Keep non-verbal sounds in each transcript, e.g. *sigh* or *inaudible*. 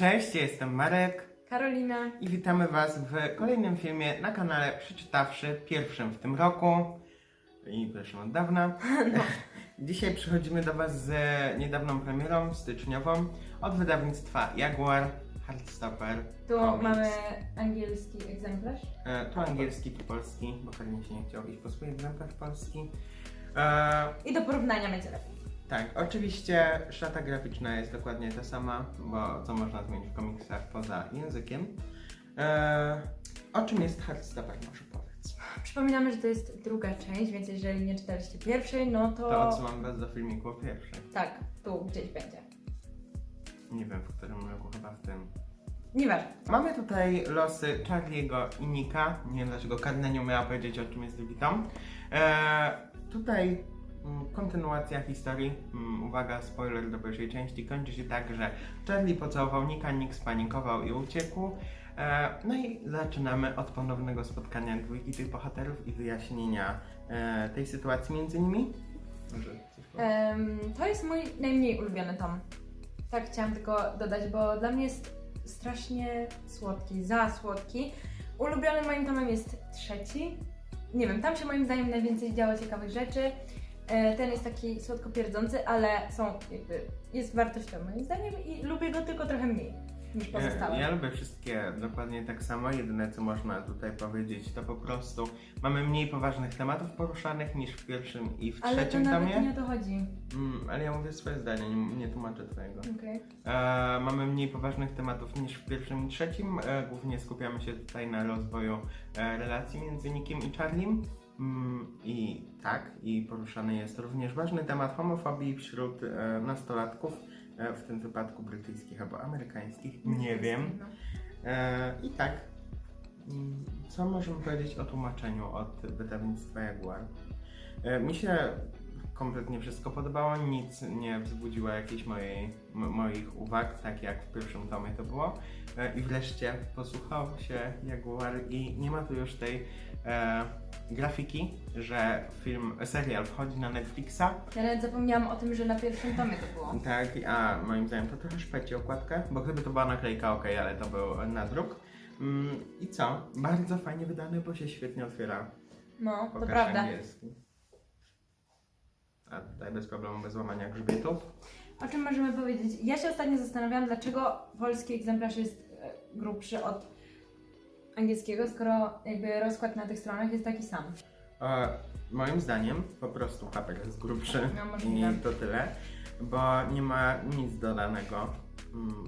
Cześć, ja jestem Marek Karolina. i witamy Was w kolejnym filmie na kanale Przeczytawszy, pierwszym w tym roku i pierwszym od dawna. *laughs* Dzisiaj przychodzimy do Was z niedawną premierą styczniową od wydawnictwa Jaguar Heartstopper. Tu Comics. mamy angielski egzemplarz. E, tu angielski, tu polski, bo Karolina się nie chciał iść po swój egzemplarz polski. E, I do porównania będzie lepiej. Tak, oczywiście szata graficzna jest dokładnie ta sama, bo co można zmienić w komiksach poza językiem. Eee, o czym jest Heartstopper, może powiedz. Przypominamy, że to jest druga część, więc jeżeli nie czytaliście pierwszej, no to. To odsyłam was do filmiku o pierwszej. Tak, tu gdzieś będzie. Nie wiem w którym roku, chyba w tym. Nieważne. Mamy tutaj losy Charlie'ego i Nika. Nie wiem dlaczego Karna nie umiała powiedzieć o czym jest drugi tom. Eee, tutaj kontynuacja historii. Mm, uwaga, spoiler do pierwszej części. Kończy się tak, że Charlie pocałował Nika, Nick spanikował i uciekł. Eee, no i zaczynamy od ponownego spotkania dwójki tych bohaterów i wyjaśnienia e, tej sytuacji między nimi. Może coś to jest mój najmniej ulubiony tom. Tak chciałam tylko dodać, bo dla mnie jest strasznie słodki, za słodki. Ulubionym moim tomem jest trzeci. Nie wiem, tam się moim zdaniem najwięcej działo ciekawych rzeczy. E, Ten jest taki słodko pierdzący, ale są jakby, jest wartościowy moim zdaniem i lubię go tylko trochę mniej niż pozostałe. Ja, ja lubię wszystkie dokładnie tak samo. Jedyne co można tutaj powiedzieć to po prostu mamy mniej poważnych tematów poruszanych niż w pierwszym i w ale to trzecim nawet tomie. nie o to chodzi. Mm, ale ja mówię swoje zdanie, nie, nie tłumaczę twojego. Okej. E, mamy mniej poważnych tematów niż w pierwszym i trzecim. E, głównie skupiamy się tutaj na rozwoju e, relacji między Nickiem i Charliem. Mm, I tak, i poruszany jest również ważny temat homofobii wśród e, nastolatków, e, w tym wypadku brytyjskich albo amerykańskich, nie wiem. No. E, I tak, mm, co możemy powiedzieć o tłumaczeniu od wydawnictwa Jaguar? Mi się kompletnie wszystko podobało, nic nie wzbudziło jakiejś mojej, moich uwag, tak jak w pierwszym tomie to było. E, I wreszcie posłuchał się Jaguar i nie ma tu już tej e, grafiki, że film, serial wchodzi na Netflixa, Ja nawet zapomniałam o tym, że na pierwszym tomie to było. tak, a moim zdaniem to trochę szpeci okładkę, bo gdyby to była naklejka, ok, ale to był nadruk. Mm, I co? Bardzo fajnie wydany, bo się świetnie otwiera. No, to prawda. angielski. A tutaj bez problemu, bez łamania grzbietów. O czym możemy powiedzieć? Ja się ostatnio zastanawiałam, dlaczego polski egzemplarz jest e, grubszy od angielskiego, skoro jakby rozkład na tych stronach jest taki sam. E, moim zdaniem po prostu papier jest grubszy No, i to tyle, bo nie ma nic dodanego. Mm,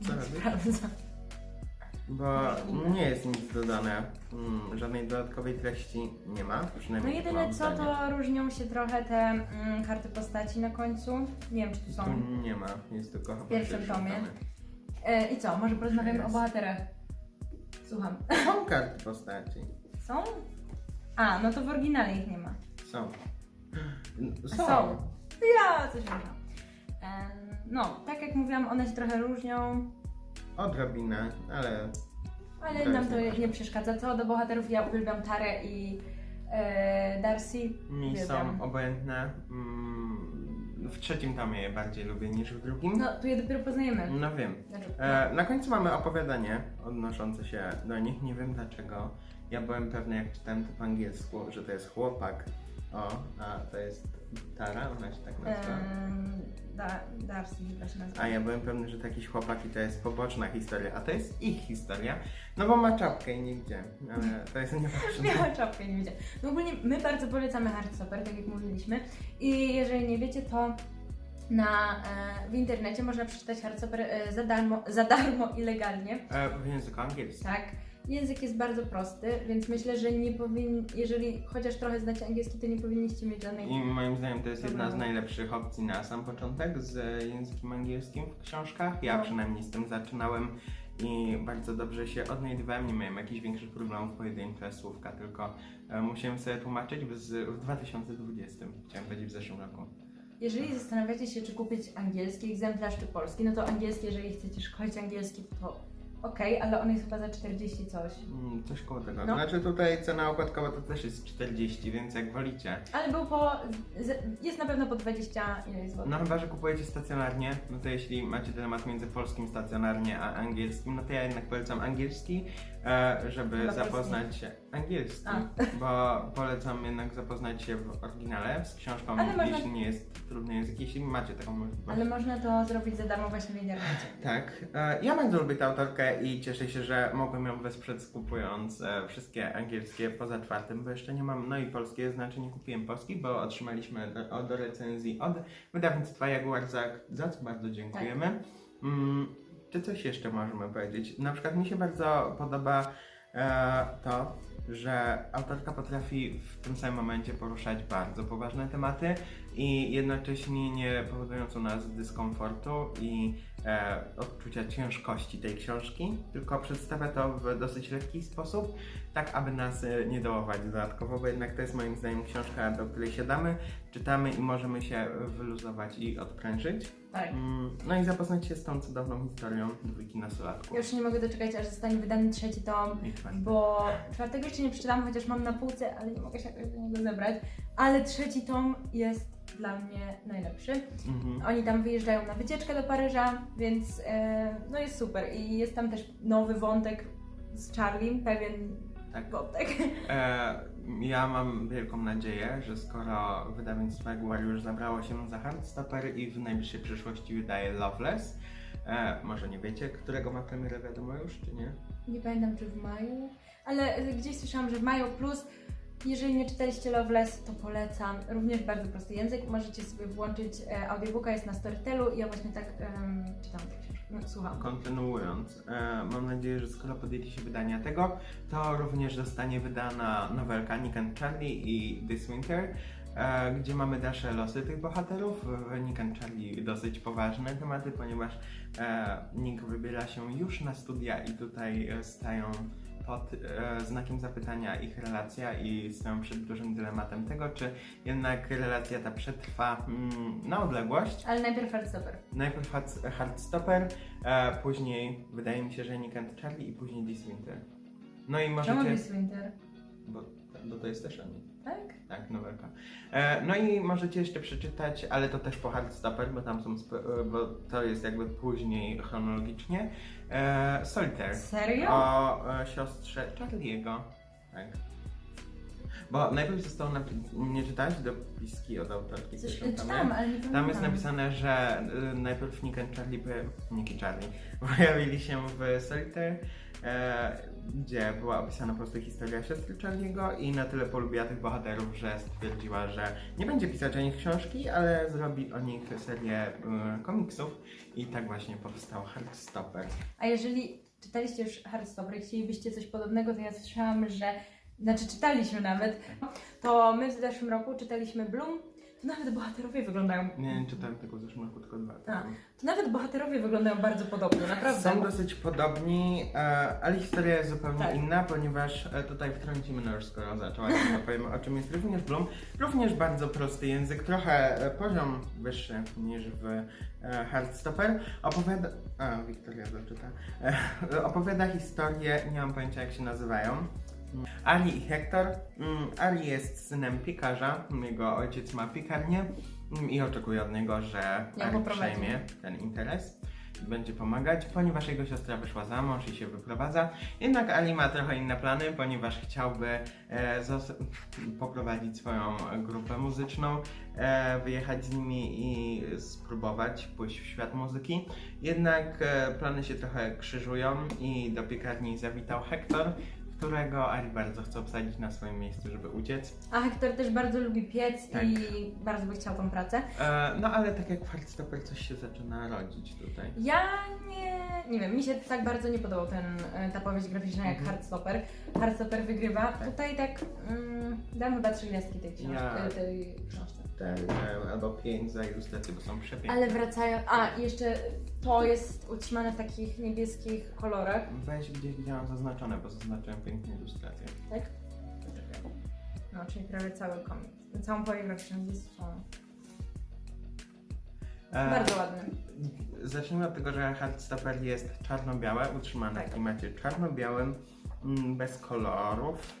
co robisz? Bo nie jest nic dodane, mm, żadnej dodatkowej treści nie ma. No Przynajmniej tak jedyne mam co, zdanie. to różnią się trochę te mm, karty postaci na końcu. Nie wiem, czy tu są. Tu nie ma, jest tylko chyba w pierwszym tomie. E, I co, może porozmawiamy Jest. o bohaterach? Słucham. Są karty postaci. Są? A, no to w oryginale ich nie ma. Są. Są. Są. Ja coś wiem. E, No, tak jak mówiłam, one się trochę różnią. Odrobinę, ale Ale To nam to nie przeszkadza. Co do bohaterów, ja uwielbiam Tarę i e, Darcy. mi Uwielbiam. są obojętne. Mm, W trzecim tomie je bardziej lubię niż w drugim. No, tu je dopiero poznajemy. No wiem. Znaczy, E, na końcu mamy opowiadanie odnoszące się do nich. Nie wiem dlaczego. Ja byłem pewny, jak czytałem to po angielsku, że to jest chłopak. O, a to jest Tara, ona się tak nazywa. em, da, Darcy chyba się nazywa. A ja byłem pewny, że to jakiś chłopak i to jest poboczna historia, a to jest ich historia. No bo ma czapkę i nigdzie, ale to jest nieważne. Miała czapkę, nie widziałam. No ogólnie my bardzo polecamy Heartstopper, tak jak mówiliśmy. I jeżeli nie wiecie, to na, e, w internecie można przeczytać Heartstopper e, za, darmo, za darmo i legalnie. E, w języku angielskim. Tak. Język jest bardzo prosty, więc myślę, że nie powin... jeżeli chociaż trochę znacie angielski, to nie powinniście mieć żadnej... I moim zdaniem to jest jedna z najlepszych opcji na sam początek z językiem angielskim w książkach. Ja No. przynajmniej z tym zaczynałem i bardzo dobrze się odnajdywałem. Nie miałem jakichś większych problemów pojedyncze słówka, tylko e, musiałem sobie tłumaczyć w, z, w 2020. Chciałem powiedzieć w zeszłym roku. Jeżeli zastanawiacie się, czy kupić angielski egzemplarz, czy polski, no to angielski, jeżeli chcecie szkolić angielski, to okej, ale on jest chyba za 40 coś. Mm, coś koło tego. No. Znaczy tutaj cena okładkowa to też jest 40, więc jak wolicie. Ale był po. z- Jest na pewno po 20 ileś złotych. No chyba, że kupujecie stacjonarnie, no to jeśli macie dylemat między polskim stacjonarnie a angielskim, no to ja jednak polecam angielski, e, żeby Chyba zapoznać się angielski, A. bo polecam jednak zapoznać się w oryginale z książką, Ale można- jeśli nie jest trudny język, jeśli macie taką możliwość. Ale można to zrobić za darmo właśnie w internecie. Tak, e, ja bardzo lubię tę autorkę i cieszę się, że mogłem ją wesprzeć kupując e, wszystkie angielskie poza czwartym, bo jeszcze nie mam, no i polskie, znaczy nie kupiłem polskich, bo otrzymaliśmy do, do recenzji od wydawnictwa Jaguar, za, za co bardzo dziękujemy. Mm, czy coś jeszcze możemy powiedzieć? Na przykład mi się bardzo podoba e, to, że autorka potrafi w tym samym momencie poruszać bardzo poważne tematy i jednocześnie nie powodując u nas dyskomfortu i e, odczucia ciężkości tej książki, tylko przedstawia to w dosyć lekki sposób, tak aby nas e, nie dołować dodatkowo, bo jednak to jest moim zdaniem książka, do której siadamy, czytamy i możemy się wyluzować i odprężyć. Tak. Mm, No i zapoznać się z tą cudowną historią dwójki Ja nastolatków. już nie mogę doczekać, aż zostanie wydany trzeci tom, bo czwartego jeszcze nie przeczytałam, chociaż mam na półce, ale nie mogę się jakoś do niego zebrać. Ale trzeci tom jest dla mnie najlepszy. Mhm. Oni tam wyjeżdżają na wycieczkę do Paryża, więc e, no jest super. I jest tam też nowy wątek z Charlie, pewien Tak. wątek. E, ja mam wielką nadzieję, że skoro wydawnictwo Jaguar już zabrało się za Hardstopper i w najbliższej przyszłości wydaje Loveless, e, może nie wiecie, którego ma premierę wiadomo już, czy nie? Nie pamiętam czy w maju, ale gdzieś słyszałam, że w maju plus. Jeżeli nie czytaliście Loveless, to polecam. Również bardzo prosty język. Możecie sobie włączyć e, audiobooka, jest na Storytelu i ja właśnie tak em, czytam tę. No, słucham. Kontynuując, e, mam nadzieję, że skoro podjęli się wydania tego, to również zostanie wydana nowelka Nick and Charlie i This Winter, e, gdzie mamy dalsze losy tych bohaterów. Nick and Charlie dosyć poważne tematy, ponieważ e, Nick wybiera się już na studia i tutaj e, stają pod e, znakiem zapytania ich relacja i stoją przed dużym dylematem tego, czy jednak relacja ta przetrwa mm, na odległość, Ale najpierw Hardstopper. Najpierw Hard- Hardstopper, e, później wydaje mi się, że Nick and Charlie i później This Winter. No i Czemu możecie... This Winter? Bo, bo to jest też oni. Tak? Tak, nowelka. E, no i możecie jeszcze przeczytać, ale to też po Hardstopper, bo tam są, e, bo to jest jakby później chronologicznie, e, Solitaire. Serio? O e, siostrze Charlie'ego. Tak. Bo najpierw zostało napi- nie czytać dopiski od autorki. Coś tam czytałam, ale nie pamiętam. Tam jest napisane, że y, najpierw Nick and Charlie, Nick i Charlie *laughs* pojawili się w Solitaire, e, gdzie była opisana po prostu historia siostry Charliego i na tyle polubiła tych bohaterów, że stwierdziła, że nie będzie pisać o nich książki, ale zrobi o nich serię y, komiksów i tak właśnie powstał Heartstopper. A jeżeli czytaliście już Hardstopper i chcielibyście coś podobnego, to ja słyszałam, że... Znaczy czytaliśmy nawet, to my w zeszłym roku czytaliśmy Bloom, to nawet bohaterowie wyglądają... Nie czytałem tego w zeszłym roku, tylko dwa. A, To nawet bohaterowie wyglądają bardzo podobnie, naprawdę. Są dosyć podobni, e, ale historia jest zupełnie Tak. inna, ponieważ e, tutaj wtrącimy, no już skoro zaczęłaś, to powiemy o czym jest również Bloom. Również bardzo prosty język, trochę e, poziom wyższy niż w e, Hardstopper. Opowiada... A, Wiktoria doczyta. E, opowiada historię, nie mam pojęcia jak się nazywają. Ali i Hector. Mm, Ali jest synem piekarza, jego ojciec ma piekarnię mm, i oczekuje od niego, że Ją Ali przejmie ten interes i będzie pomagać, ponieważ jego siostra wyszła za mąż i się wyprowadza. Jednak Ali ma trochę inne plany, ponieważ chciałby e, poprowadzić swoją grupę muzyczną, e, wyjechać z nimi i spróbować pójść w świat muzyki. Jednak e, plany się trochę krzyżują i do piekarni zawitał Hector, którego Ari bardzo chce obsadzić na swoim miejscu, żeby uciec. A Hector też bardzo lubi piec tak. i bardzo by chciał tą pracę. E, no ale tak jak w Hardstopper coś się zaczyna rodzić tutaj. Ja nie, nie wiem, mi się tak bardzo nie podobał ten, e, ta powieść graficzna jak mhm. Hardstopper. Hardstopper wygrywa. Tak. Tutaj tak mm, dam chyba trzy gwiazdki tej książki. Ja... Tej książki. E, albo 5 za ilustrację, bo są przepiękne. Ale wracają. A, jeszcze to jest utrzymane w takich niebieskich kolorach. Weź gdzieś, gdzie zaznaczone, bo zaznaczyłem piękne ilustracje. Tak? No, czyli prawie cały komiks. No, całą połowę książki są. E, Bardzo ładny. Zacznijmy od tego, że Hardstopper jest czarno-białe, utrzymane tak. w klimacie czarno-białym, mm, bez kolorów.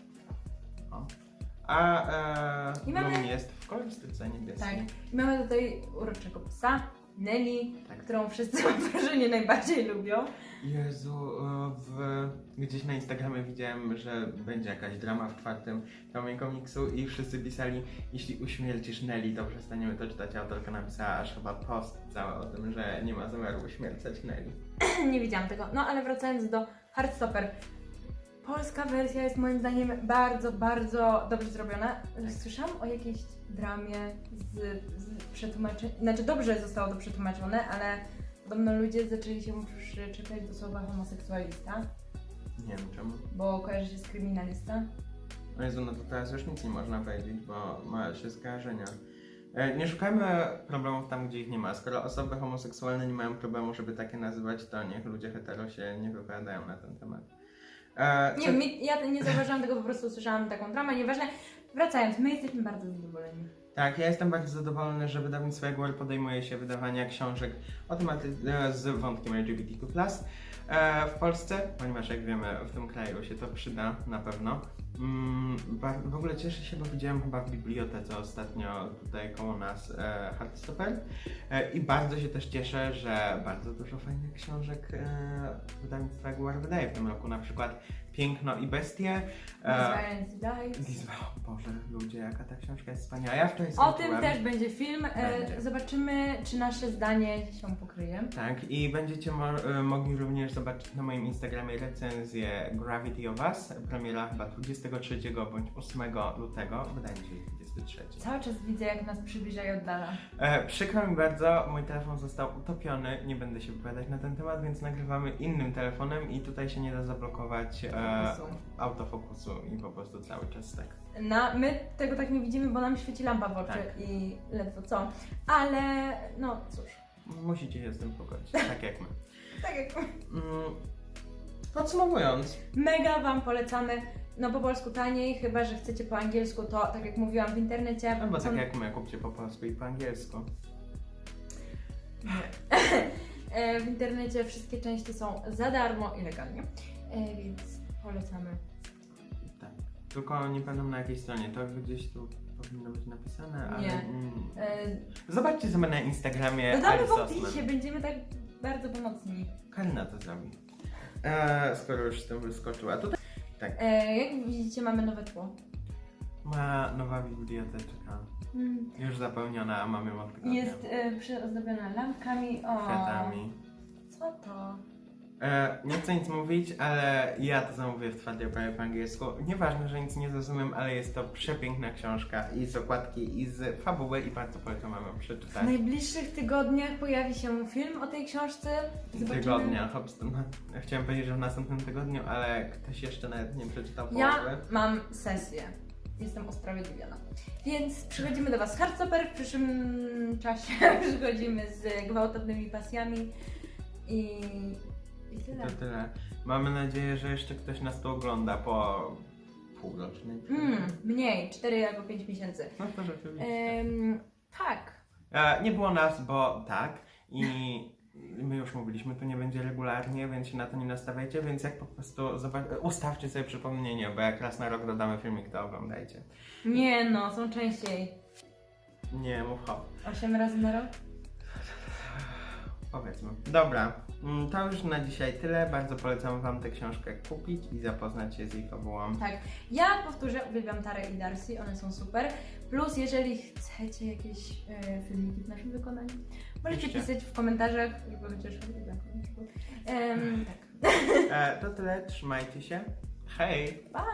O. A e, I mamy- Bloom jest w kolorystyce niebieskiej. Tak. I mamy tutaj uroczego psa, Nelly, Tak. którą wszyscy *laughs* mam wrażenie najbardziej lubią. Jezu, e, w, gdzieś na Instagramie widziałem, że będzie jakaś drama w czwartym tomie komiksu i wszyscy pisali, jeśli uśmiercisz Nelly, to przestaniemy to czytać. Autorka napisała aż chyba post cały o tym, że nie ma zamiaru uśmiercać Nelly. *clears throat* Nie widziałam tego. No ale wracając do Heartstopper. Polska wersja jest moim zdaniem bardzo, bardzo dobrze zrobiona. Słyszałam o jakiejś dramie z, z przetłumaczeniem. Znaczy dobrze zostało to przetłumaczone, ale podobno ludzie zaczęli się przyczepiać do słowa homoseksualista, Nie wiem czemu. bo kojarzy się z kryminalista. O Jezu, no to teraz już nic nie można powiedzieć, bo ma się skojarzenia. E, Nie szukajmy problemów tam, gdzie ich nie ma. Skoro osoby homoseksualne nie mają problemu, żeby takie nazywać, to niech ludzie hetero się nie wypowiadają na ten temat. E, Nie mi- ja nie zauważyłam tego, po prostu słyszałam taką dramę, nieważne. Wracając, my jesteśmy bardzo zadowoleni. Tak, ja jestem bardzo zadowolony, że wydawnictwo Jaguar podejmuje się wydawania książek o tematy e, z wątkiem LGBTQ+. E, w Polsce, ponieważ jak wiemy w tym kraju się to przyda na pewno. Mm, w ogóle cieszę się, bo widziałem chyba w bibliotece ostatnio tutaj koło nas e, Hardstopper e, i bardzo się też cieszę, że bardzo dużo fajnych książek e, wydawnictwo Jaguar wydaje w tym roku, na przykład Piękno i Bestie. e. Dies- o Boże, ludzie, jaka ta książka jest wspaniała. Ja wczoraj O tym też będzie film. E, Będzie. Zobaczymy, czy nasze zdanie się pokryje. Tak, i będziecie mo- y, mogli również zobaczyć na moim Instagramie recenzję Gravity of Us. Premiera chyba 23 bądź 8 lutego. Wydaje mi się, 23. Cały czas widzę, jak nas przybliża i oddala. E, przykro mi bardzo, mój telefon został utopiony. Nie będę się wypowiadać na ten temat, więc nagrywamy innym telefonem i tutaj się nie da zablokować e, Fokusu. autofokusu i po prostu cały czas tak. Na, my tego tak nie widzimy, bo nam świeci lampa w oczy Tak. i ledwo co. Ale no cóż. Musicie się z tym pogodzić, *laughs* tak jak my. Tak jak Mm, podsumowując, mega Wam polecamy. No po polsku taniej, chyba że chcecie po angielsku, to tak jak mówiłam w internecie. albo tak jak my, kupcie po polsku i po angielsku. *laughs* E, w internecie wszystkie części są za darmo i legalnie, e, więc polecamy. Tak. Tylko nie pamiętam na jakiej stronie, to gdzieś tu powinno być napisane, ale. Nie. Mm, E, zobaczcie sobie na Instagramie. Dodamy w opisie, będziemy tak bardzo pomocni. Karina to zrobi. E, skoro już z tym wyskoczyła. Tutaj E, jak widzicie, mamy nowe tło. ma nowa biblioteczka. Mm. Już zapełniona, a mam ją od tygodnia. Jest e, przyozdobiona lampkami. O, Kwiatami. co to? E, nie chcę nic mówić, ale ja to zamówię w twardej oprawie po angielsku. Nieważne, że nic nie zrozumiem, ale jest to przepiękna książka i z okładki, i z fabuły i bardzo polecam wam ją W przeczytać. najbliższych tygodniach pojawi się film o tej książce. Zobaczymy. tygodnia. Hops, no, chciałem powiedzieć, że w następnym tygodniu, ale ktoś jeszcze nawet nie przeczytał połowy. Ja mam sesję. Jestem usprawiedliwiona. Więc przychodzimy do Was z Hardstopper. W przyszłym czasie *laughs* przychodzimy z gwałtownymi pasjami. I, i tyle. To tyle. Mamy nadzieję, że jeszcze ktoś nas tu ogląda po półrocznej. Mm, mniej, 4 albo 5 miesięcy. No to rzeczywiście. Em, tak. E, nie było nas, bo tak. I *laughs* my już mówiliśmy, tu nie będzie regularnie, więc się na to nie nastawiajcie, więc jak po prostu zobac- ustawcie sobie przypomnienie, bo jak raz na rok dodamy filmik, to oglądajcie. Nie no, są częściej. Nie, mów hop. 8 razy na rok? Powiedzmy. Dobra, mm, to już na dzisiaj tyle. Bardzo polecam Wam tę książkę kupić i zapoznać się z jej fabułą. Tak. Ja powtórzę, uwielbiam Tarę i Darcy, one są super. Plus, jeżeli chcecie jakieś e, filmiki w naszym wykonaniu, możecie Piszcie. pisać w komentarzach, żeby chociaż um, Tak. E, to tyle, trzymajcie się. Hej! Pa!